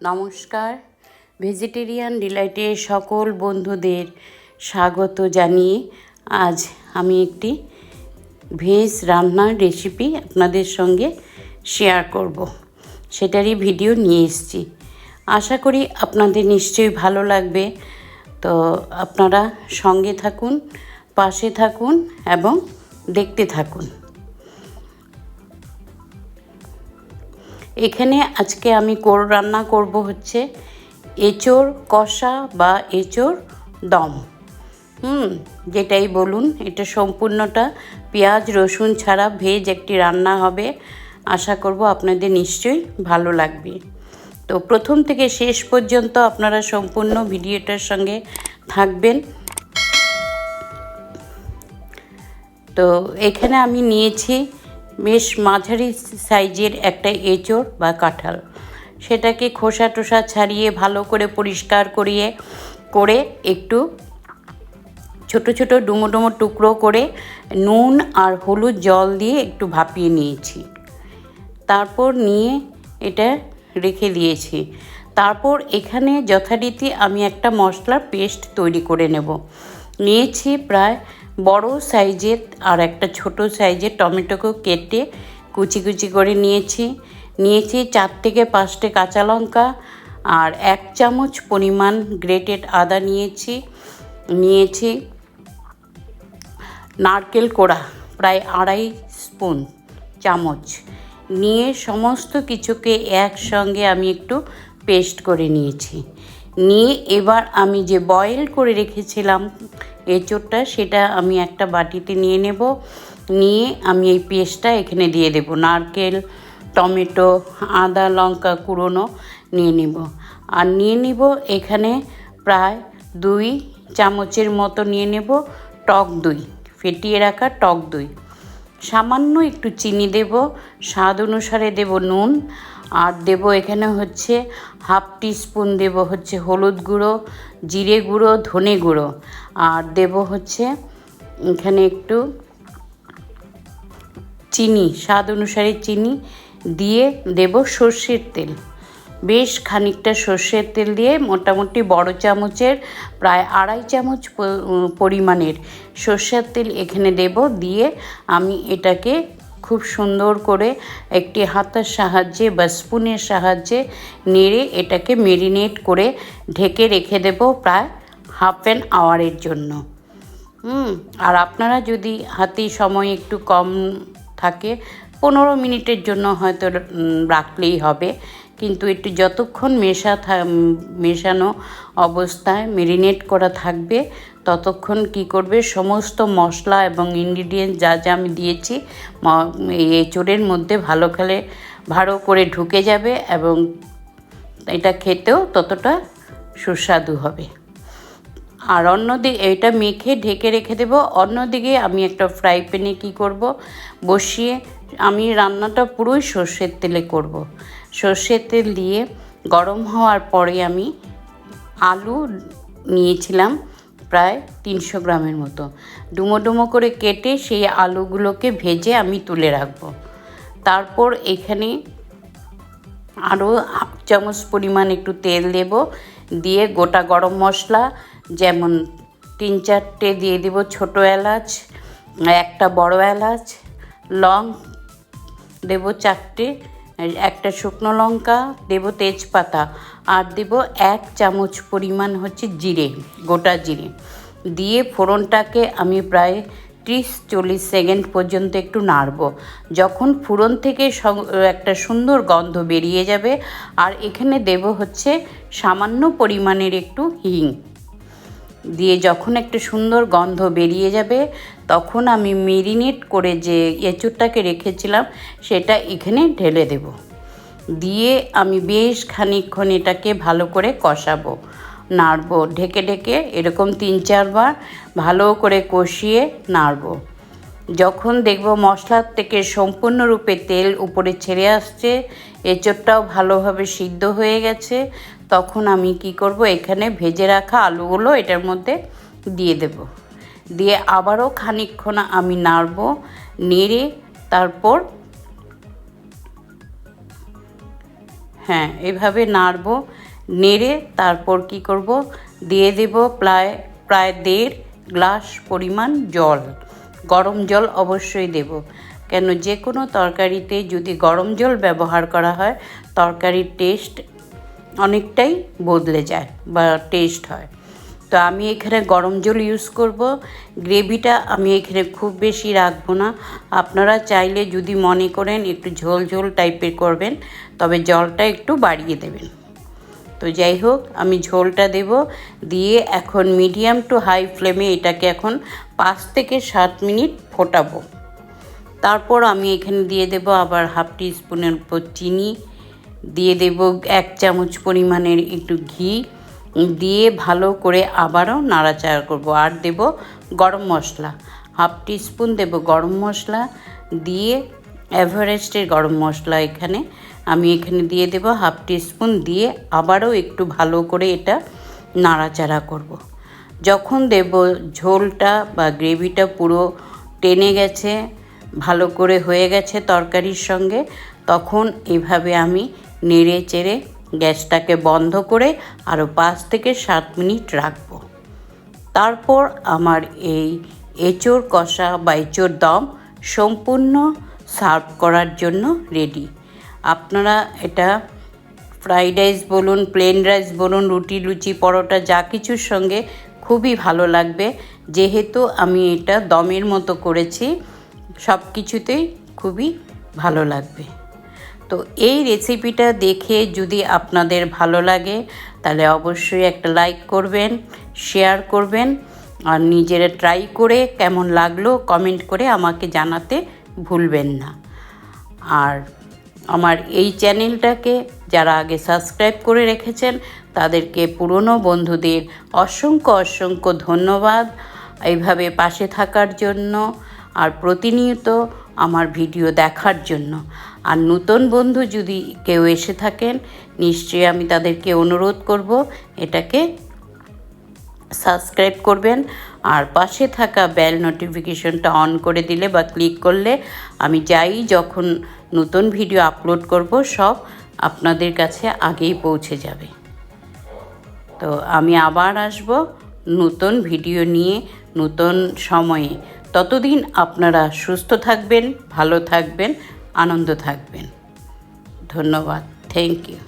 নমস্কার। ভেজিটেরিয়ান ডিলাইটে সকল বন্ধুদের স্বাগত জানিয়ে আজ আমি একটি ভেজ রান্নার রেসিপি আপনাদের সঙ্গে শেয়ার করব। সেটারই ভিডিও নিয়ে এসেছি। আশা করি আপনাদের নিশ্চয়ই ভালো লাগবে। তো আপনারা সঙ্গে থাকুন, পাশে থাকুন এবং দেখতে থাকুন। এখানে আজকে আমি কোর রান্না করব হচ্ছে এঁচোর কষা বা এঁচোড় দম। হুম, যেটাই বলুন, এটা সম্পূর্ণটা পেঁয়াজ, রসুন ছাড়া ভেজ একটি রান্না হবে। আশা করব আপনাদের নিশ্চয়ই ভালো লাগবে। তো প্রথম থেকে শেষ পর্যন্ত আপনারা সম্পূর্ণ ভিডিওটার সঙ্গে থাকবেন। তো এখানে আমি নিয়েছি বেশ মাঝারি সাইজের একটা এঁচড় বা কাঁঠাল। সেটাকে খোসা টোসা ছাড়িয়ে ভালো করে পরিষ্কার করিয়ে, করে একটু ছোট ছোট ডুমো ডুমো টুকরো করে নুন আর হলুদ জল দিয়ে একটু ভাপিয়ে নিয়েছি। তারপর নিয়ে এটা রেখে দিয়েছি। তারপর এখানে যথারীতি আমি একটা মশলার পেস্ট তৈরি করে নেব। নিয়েছি প্রায় বড় সাইজের আর একটা ছোট সাইজের টমেটোকেও কেটে কুচি কুচি করে নিয়েছি। নিয়েছি চার থেকে পাঁচটা কাঁচা লঙ্কা আর এক চামচ পরিমাণ গ্রেটেড আদা নিয়েছি। নিয়েছি নারকেল কোড়া, প্রায় আড়াই স্পুন চামচ। নিয়ে সমস্ত কিছুকে একসঙ্গে আমি একটু পেস্ট করে নিয়েছি। নিয়ে এবার আমি যে বয়েল করে রেখেছিলাম এঁচোড়টা সেটা আমি একটা বাটিতে নিয়ে নেব। নিয়ে আমি এই পেস্টটা এখানে দিয়ে দেব। নারকেল, টমেটো, আদা, লঙ্কা কুড়োনো নিয়ে নেব। আর নিয়ে নিব এখানে প্রায় দুই চামচের মতো নিয়ে নেব টক দুই, ফেটিয়ে রাখা টক দই। সামান্য একটু চিনি দেব, স্বাদ অনুসারে দেব নুন, আর দেব এখানে হচ্ছে হাফ স্পুন দেব হচ্ছে হলুদ গুঁড়ো, জিরে গুঁড়ো, ধনে গুঁড়ো, আর দেব হচ্ছে এখানে একটু চিনি, স্বাদ অনুসারে চিনি দিয়ে দেব সর্ষের তেল। বেশ খানিকটা সর্ষের তেল দিয়ে মোটামুটি বড় চামচের প্রায় আড়াই চামচ পরিমাণের সর্ষের তেল এখানে দেব। দিয়ে আমি এটাকে খুব সুন্দর করে একটি হাতার সাহায্যে বা স্পুনের সাহায্যে নেড়ে এটাকে মেরিনেট করে ঢেকে রেখে দেব প্রায় হাফ অ্যান আওয়ারের জন্য। হুম, আর আপনারা যদি হাতে সময় একটু কম থাকে পনেরো মিনিটের জন্য হয়তো রাখলেই হবে। কিন্তু একটু যতক্ষণ মেশা থা মেশানো অবস্থায় মেরিনেট করা থাকবে, ততক্ষণ কি করবে? সমস্ত মশলা এবং ইনগ্রিডিয়েন্ট যা যা আমি দিয়েছি এই এঁচোড়ের মধ্যে ভালো খেলে, ভালো করে ঢুকে যাবে এবং এটা খেতেও ততটা সুস্বাদু হবে। আর অন্যদিকে এটা মেখে, ঢেকে রেখে দেবো। অন্যদিকে আমি একটা ফ্রাই প্যানে কী করব? বসিয়ে আমি রান্নাটা পুরোই সর্ষের তেলে করব। সর্ষের তেল দিয়ে গরম হওয়ার পরে আমি আলু নিয়েছিলাম প্রায় তিনশো গ্রামের মতো। ডুমো ডুমো করে কেটে সেই আলুগুলোকে ভেজে আমি তুলে রাখব। তারপর এখানে আরও হাফ চামচ পরিমাণ একটু তেল দেব। দিয়ে গোটা গরম মশলা যেমন তিন চারটে দিয়ে দেব ছোটো এলাচ, একটা বড় এলাচ, লং দেব চারটে, একটা শুকনো লঙ্কা, দেব তেজপাতা আর দেব এক চামচ পরিমাণ হচ্ছে জিরে, গোটা জিরে। দিয়ে ফোড়নটাকে আমি প্রায় ত্রিশ চল্লিশ সেকেন্ড পর্যন্ত একটু নাড়ব। যখন ফোড়ন থেকে একটা সুন্দর গন্ধ বেরিয়ে যাবে আর এখানে দেব হচ্ছে সামান্য পরিমাণের একটু হিং। দিয়ে যখন একটা সুন্দর গন্ধ বেরিয়ে যাবে, তখন আমি মেরিনেট করে যে এঁচুরটাকে রেখেছিলাম, সেটা এখানে ঢেলে দেব। দিয়ে আমি বেশ খানিকক্ষণ এটাকে ভালো করে কষাবো, নাড়বো, ঢেকে ঢেকে এরকম তিন চারবার ভালো করে কষিয়ে নাড়বো। যখন দেখব মশলার থেকে সম্পূর্ণরূপে তেল উপরে ছেড়ে আসছে, এঁচোড়টাও ভালোভাবে সিদ্ধ হয়ে গেছে, তখন আমি কি করব, এখানে ভেজে রাখা আলুগুলো এটার মধ্যে দিয়ে দেব। দিয়ে আবারও খানিকক্ষণ আমি নাড়ব, নেড়ে তারপর হ্যাঁ এভাবে নাড়বো, নেড়ে তারপর কি করব, দিয়ে দেব প্রায় প্রায় দেড় গ্লাস পরিমাণ জল। গরম জল অবশ্যই দেব। কেন? যে কোনো তরকারিতে যদি গরম জল ব্যবহার করা হয়, তরকারির টেস্ট অনেকটাই বদলে যায় বা টেস্ট হয়। তো আমি এখানে গরম জল ইউজ করব। গ্রেভিটা আমি এখানে খুব বেশি রাখব না। আপনারা চাইলে যদি মনে করেন একটু ঝোল ঝোল টাইপের করবেন, তবে জলটা একটু বাড়িয়ে দেবেন। তো যাই হোক, আমি ঝোলটা দেব। দিয়ে এখন মিডিয়াম টু হাই ফ্লেমে এটাকে এখন পাঁচ থেকে সাত মিনিট ফোটাবো। তারপর আমি এখানে দিয়ে দেব আবার হাফ টি স্পুনের উপর চিনি। দিয়ে দেব এক চামচ পরিমাণের একটু ঘি। দিয়ে ভালো করে আবারও নাড়াচাড়া করব। আর দেব গরম মশলা। হাফ টি স্পুন দেব গরম মশলা। দিয়ে এভারেস্টের গরম মশলা এখানে আমি এখানে দিয়ে দেব হাফ টি স্পুন দিয়ে আবারও একটু ভালো করে এটা নাড়াচাড়া করব। যখন দেব ঝোলটা বা গ্রেভিটা পুরো টেনে গেছে, ভালো করে হয়ে গেছে তরকারির সঙ্গে, তখন এভাবে আমি নেড়ে চেড়ে গ্যাসটাকে বন্ধ করে আরও পাঁচ থেকে সাত মিনিট রাখব তারপর আমার এই এঁচোড় কষা বা এঁচোড় দম সম্পূর্ণ সার্ভ করার জন্য রেডি আপনারা এটা ফ্রাইড রাইস বলুন প্লেন রাইস বলুন, রুটি, লুচি, পরোটা, যা কিছুর সঙ্গে খুবই ভালো লাগবে। যেহেতু আমি এটা দমের মতো করেছি, সব কিছুতেই খুবই ভালো লাগবে। তো এই রেসিপিটা দেখে যদি আপনাদের ভালো লাগে, তাহলে অবশ্যই একটা লাইক করবেন শেয়ার করবেন, আর নিজেরা ট্রাই করে কেমন লাগল কমেন্ট করে আমাকে জানাতে ভুলবেন না। আর আমার এই চ্যানেলটাকে যারা আগে সাবস্ক্রাইব করে রেখেছেন, তাদেরকে পুরনো বন্ধুদের অসংখ্য অসংখ্য ধন্যবাদ। এইভাবে পাশে থাকার জন্য আর প্রতিনিয়ত আমার ভিডিও দেখার জন্য। আর নতুন বন্ধু যদি কেউ এসে থাকেন, নিশ্চয়ই আমি তাদেরকে অনুরোধ করব, এটাকে সাবস্ক্রাইব করবেন। আর পাশে থাকা বেল নোটিফিকেশনটা অন করে দিলে বা ক্লিক করলে আমি যাই যখন নতুন ভিডিও আপলোড করব, সব আপনাদের কাছে আগেই পৌঁছে যাবে। তো আমি আবার আসব নতুন ভিডিও নিয়ে, নতুন সময়ে। ততদিন আপনারা সুস্থ থাকবেন, ভালো থাকবেন, আনন্দ থাকবেন। ধন্যবাদ। Thank you